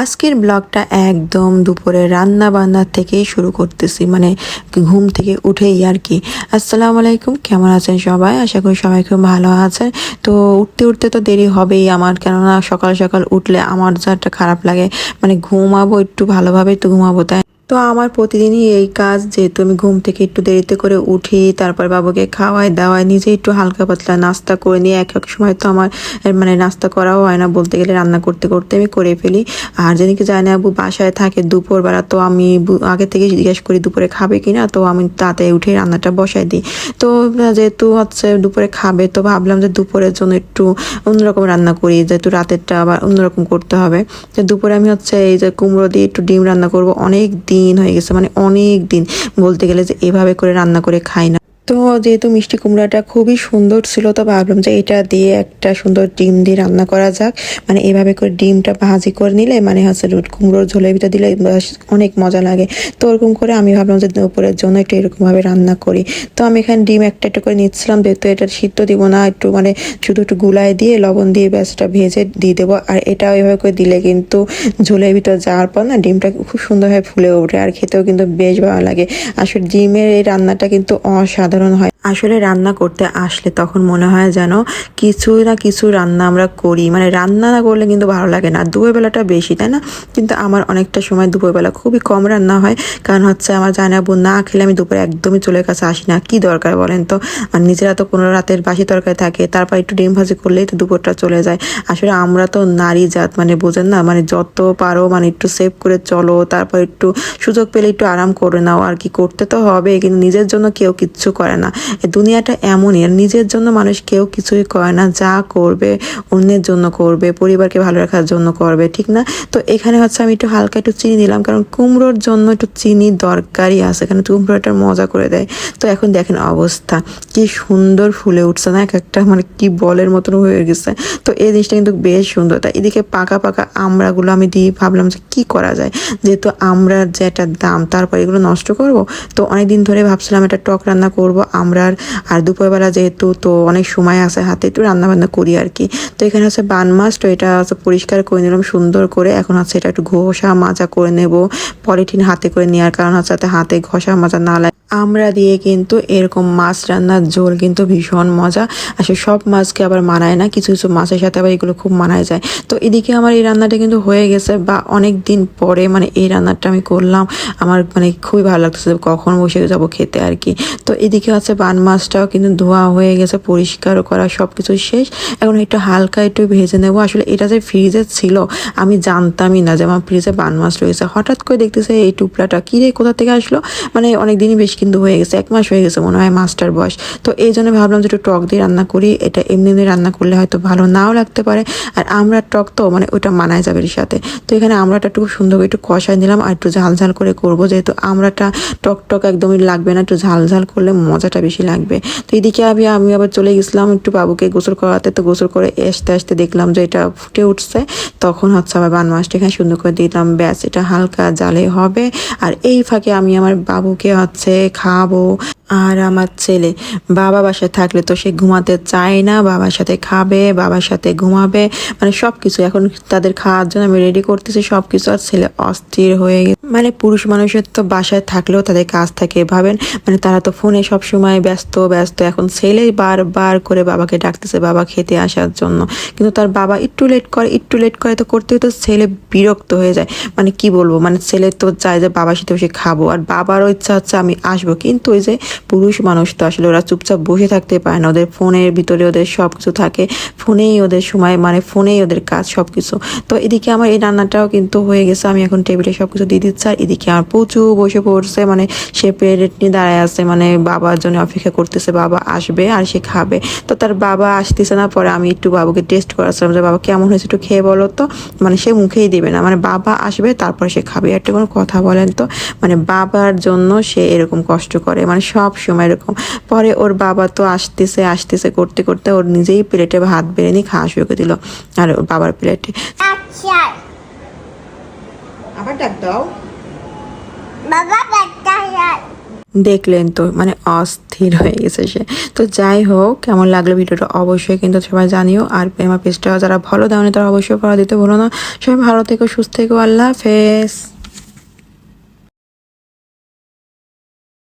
আজকের ব্লগটা একদম দুপুরে রান্না বান্না থেকেই শুরু করতেছি মানে ঘুম থেকে উঠেই আর কি। আসসালামু আলাইকুম, কেমন আছেন সবাই? আশা করি সবাই খুব ভালো আছেন। তো উঠতে উঠতে তো দেরি হবেই আমার, কেননা সকাল সকাল উঠলে আমার যা একটা খারাপ লাগে মানে ঘুমাবো একটু ভালোভাবেই তো ঘুমাবো, তাই তো আমার প্রতিদিনই এই কাজ, যেহেতু আমি ঘুম থেকে একটু দেরিতে করে উঠি, তারপর বাবুকে খাওয়াই দাওয়াই, নিজে একটু হালকা পাতলা নাস্তা করে নিয়ে এক এক সময় তো আমার মানে নাস্তা করাও হয় না, বলতে গেলে রান্না করতে করতে আমি করে ফেলি। আর যেদিনকে জানি আবু বাসায় থাকে দুপুরবেলা, তো আমি আগে থেকে জিজ্ঞেস করি দুপুরে খাবে কি না, তো আমি তাতে উঠে রান্নাটা বসাই দিই। তো যেহেতু হচ্ছে দুপুরে খাবে, তো ভাবলাম যে দুপুরের জন্য একটু অন্যরকম রান্না করি, যেহেতু রাতেরটা আবার অন্যরকম করতে হবে। তো দুপুরে আমি হচ্ছে এই যে কুমড়ো দিয়ে একটু ডিম রান্না করব, অনেক দিন হয়ে গেছে মানে অনেক দিন। বলতে গেলে যে এভাবে করে রান্না করে খাই না। তো যেহেতু মিষ্টি কুমড়াটা খুবই সুন্দর ছিল, তো ভাবলাম যে এটা দিয়ে একটা সুন্দর ডিম দিয়ে রান্না করা যাক। মানে এভাবে করে ডিমটা ভাজি করে নিলে মানে হচ্ছে রুট কুমড়োর ঝোলের ভিতরে দিলে অনেক মজা লাগে। তো ওরকম করে আমি ভাবলাম যে দুপুরের জন্য একটু এরকমভাবে রান্না করি। তো আমি এখানে ডিম একটা একটা করে নিচ্ছিলাম, যেহেতু এটা সিদ্ধ দিব না, একটু মানে শুধু একটু গুলায় দিয়ে লবণ দিয়ে ব্যাসটা ভেজে দিয়ে দেবো। আর এটা ওইভাবে করে দিলে কিন্তু ঝোলের ভিতরে যাওয়ার পর না ডিমটা খুব সুন্দরভাবে ফুলে ওঠে, আর খেতেও কিন্তু বেশ ভালো লাগে। আসলে ডিমের এই রান্নাটা কিন্তু অসাধারণ হয়। আসলে রান্না করতে আসলে তখন মনে হয় যেন কিছু না কিছু রান্না আমরা করি। মানে রান্না না করলে কিন্তু ভালো লাগে না। দুপুরবেলাটা বেশি, তাই না? কিন্তু আমার অনেকটা সময় দুপুরবেলা খুবই কম রান্না হয়। কারণ হচ্ছে আমার জানাব না খেলে আমি দুপুরে একদমই চলে কাছে আসি না। কি দরকার বলেন তো? আর নিজেরা তো কোনো রাতের বাসি তরকারি থাকে, তারপর একটু ডিম ভাজি করলেই তো দুপুরটা চলে যায়। আসলে আমরা তো নারী জাত মানে বোঝেন না? মানে যত পারো মানে একটু সেভ করে চলো, তারপর একটু সুযোগ পেলে একটু আরাম করে নাও। আর কি করতে তো হবে, কিন্তু নিজের জন্য কেউ কিচ্ছু করে না। দুনিয়াটা এমনই, আর নিজের জন্য মানুষ কেউ কিছুই করে না, যা করবে অন্যের জন্য করবে, পরিবারকে ভালো রাখার জন্য করবে, ঠিক না? তো এখানে হচ্ছে আমি একটু হালকা একটু চিনি দিলাম কারণ কুমড়োর জন্য একটু চিনি দরকারই আছে, কারণ কুমড়োটা মজা করে দেয়। তো এখন দেখেন অবস্থা, কি সুন্দর ফুলে উঠছে না, এক একটা মানে কি বলের মতন হয়ে গেছে। তো এই জিনিসটা কিন্তু বেশ সুন্দর। তাই এদিকে পাকা পাকা আমড়াগুলো আমি দিয়ে ভাবলাম যে কি করা যায়? যেহেতু আমড়ার যে একটা দাম, তারপর এগুলো নষ্ট করব? তো অনেকদিন ধরে ভাবছিলাম একটা টক রান্না করব আমড়ার আর দুপুরবেলা যেহেতু তো অনেক সময় আছে হাতে একটু রান্নাবান্না করি আর কি। তো এখানে হচ্ছে বান মাছ, তো এটা হচ্ছে পরিষ্কার করে নিলাম, সুন্দর করে। এখন হচ্ছে এটা একটু ঘষা মাজা করে নেব, পলিথিন হাতে করে নেওয়ার কারণ হচ্ছে হাতে ঘষা মাজা না লাগে আমরা দিয়ে কিন্তু এরকম মাছ রান্নার ঝোল কিন্তু ভীষণ মজা। আসলে সব মাছকে আবার মানায় না, কিছু কিছু মাছের সাথে আবার এগুলো খুব মানায় যায়। তো এদিকে আমার এই রান্নাটা কিন্তু হয়ে গেছে বা অনেক দিন পরে মানে এই রান্নাটা আমি করলাম। আমার মানে খুবই ভালো লাগতেছে কখন বসে যাব খেতে আর কি। তো এদিকে হচ্ছে বান মাছটাও কিন্তু ধোয়া হয়ে গেছে পরিষ্কার করা সব কিছু শেষ। এখন একটু হালকা একটু ভেজে নেব। আসলে এটা যে ফ্রিজে ছিল, আমি জানতামই না যে আমার ফ্রিজে বান মাছ রয়েছে। হঠাৎ করে দেখতেছে এই টুকরাটা। কী রে, কোথা থেকে আসলো? মানে অনেক দিনই বেশ কিন্তু হয়ে গেছে, এক মাস হয়ে গেছে মনে হয় মাছটার বয়স। তো এই জন্য ভাবলাম যে একটু টক দিয়ে রান্না করি, এটা এমনি এমনি রান্না করলে হয়তো ভালো নাও লাগতে পারে। আর আমরা টক তো মানে ওটা মানায় যাবে সাথে। তো এখানে আমরাটা একটু সুন্দর করে একটু কষাই নিলাম আর একটু ঝাল ঝাল করে করব, যেহেতু আমরাটা টক টক একদমই লাগবে না, একটু ঝাল ঝাল করলে মজাটা বেশি লাগবে। তো এদিকে আমি আমি আবার চলে গেছিলাম একটু বাবুকে গোসল করাতে, তো গোসল করে আসতে আসতে দেখলাম যে এটা ফুটে উঠছে। তখন হচ্ছে আবার বান মাছটা এখানে সুন্দর করে দিলাম, ব্যাস এটা হালকা জালে হবে। আর এই ফাঁকে আমি আমার বাবুকে হচ্ছে খাব। আর আমার ছেলে বাবা বাসায় থাকলে তো সে ঘুমাতে চায় না, বাবার সাথে খাবে, বাবার সাথে ঘুমাবে। মানে সব কিছু এখন তাদের খাওয়ার জন্য আমি রেডি করতেছি সব কিছু আর ছেলে অস্থির হয়ে গেছে। মানে পুরুষ মানুষের তো বাসায় থাকলেও তাদের কাজ থাকে ভাবেন। মানে তারা তো ফোনে সব সময় ব্যস্ত ব্যস্ত। এখন ছেলে বারবার করে বাবাকে ডাকতেছে, বাবা খেতে আসার জন্য। কিন্তু তার বাবা একটু লেট করে, একটু লেট করে তো করতে তো ছেলে বিরক্ত হয়ে যায়। মানে কি বলব? মানে ছেলে তো চায় যে বাবার সাথে বসে খাব। আর বাবারও ইচ্ছা হচ্ছে আমি আসব। কিন্তু ওই যে পুরুষ মানুষ তো আসলে ওরা চুপচাপ বসে থাকতে পারে না। ওদের ফোনের ভিতরে ওদের সব কিছু থাকে। ফোনেই ওদের সময় মানে ফোনেই ওদের কাজ সব কিছু তো এদিকে আমার এই রান্নাটাও কিন্তু হয়ে গেছে। আমি এখন টেবিলে সব কিছু দিয়ে দিচ্ছি। আর এদিকে আমার প্রচুর বসে পড়ছে মানে সে প্লেট নিয়ে দাঁড়ায় আছে মানে বাবার জন্য অপেক্ষা করতেছে বাবা আসবে আর সে খাবে। তো তার বাবা আসতেছে না পরে আমি একটু বাবুকে টেস্ট করাচ্ছিলাম যে বাবা কেমন হয়েছে একটু খেয়ে বলো তো। মানে সে মুখেই দেবে না মানে বাবা আসবে তারপর সে খাবে। একটা কোনো কথা বলেন তো মানে বাবার জন্য সে এরকম কষ্ট করে মানে সব সময় এরকম। পরে ওর বাবা তো আসতেছে আসতেছে করতে করতে ওর নিজেই প্লেটে ভাত বেড়ে নিয়ে খাওয়া শুরু করে দিল আর ওর বাবার প্লেটে আচ্ছা। আবার ডাক দাও। দেখলেন তো মানে অস্থির হয়ে গেছে সে। তো যাই হোক, কেমন লাগল ভিডিওটা অবশ্যই কিন্তু সবাই জানিও। আর আমার পেজটা যারা ভালো দেওয়া তারা অবশ্যই পড়া দিতে ভুলো না। সবাই ভালো থেকো, সুস্থ থেকো, আল্লাহ হাফেজ।